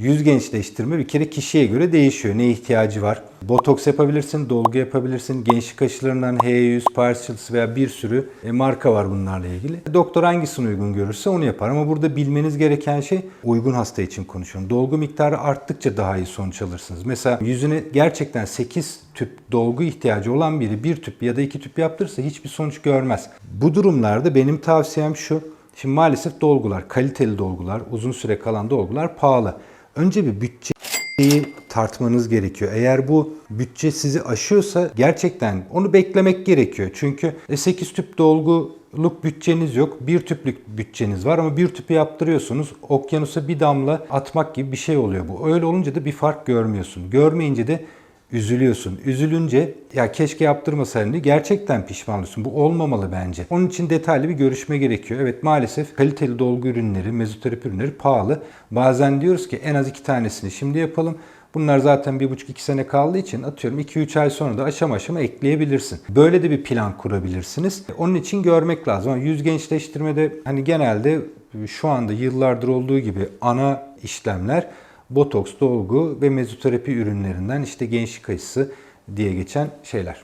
Yüz gençleştirme bir kere kişiye göre değişiyor. Ne ihtiyacı var? Botoks yapabilirsin, dolgu yapabilirsin. Gençlik aşılarından H100, Parcels veya bir sürü e, marka var bunlarla ilgili. Doktor hangisini uygun görürse onu yapar. Ama burada bilmeniz gereken şey uygun hasta için konuşuyorum. Dolgu miktarı arttıkça daha iyi sonuç alırsınız. Mesela yüzüne gerçekten 8 tüp dolgu ihtiyacı olan biri bir tüp ya da iki tüp yaptırırsa hiçbir sonuç görmez. Bu durumlarda benim tavsiyem şu. Şimdi maalesef dolgular, kaliteli dolgular, uzun süre kalan dolgular pahalı. Önce bir bütçeyi tartmanız gerekiyor. Eğer bu bütçe sizi aşıyorsa gerçekten onu beklemek gerekiyor. Çünkü 8 tüp dolguluk bütçeniz yok. Bir tüplük bütçeniz var ama bir tüpü yaptırıyorsunuz. Okyanusa bir damla atmak gibi bir şey oluyor bu. Öyle olunca da bir fark görmüyorsun. Görmeyince de üzülüyorsun. Üzülünce ya keşke yaptırmasaydım diye gerçekten pişman oluyorsun. Bu olmamalı bence. Onun için detaylı bir görüşme gerekiyor. Evet maalesef kaliteli dolgu ürünleri, mezoterapi ürünleri pahalı. Bazen diyoruz ki en az iki tanesini şimdi yapalım. Bunlar zaten 1,5-2 sene kaldığı için atıyorum 2-3 ay sonra da aşama aşama ekleyebilirsin. Böyle de bir plan kurabilirsiniz. Onun için görmek lazım. Ama yüz gençleştirmede hani genelde şu anda yıllardır olduğu gibi ana işlemler botoks, dolgu ve mezoterapi ürünlerinden işte gençlik aşısı diye geçen şeyler.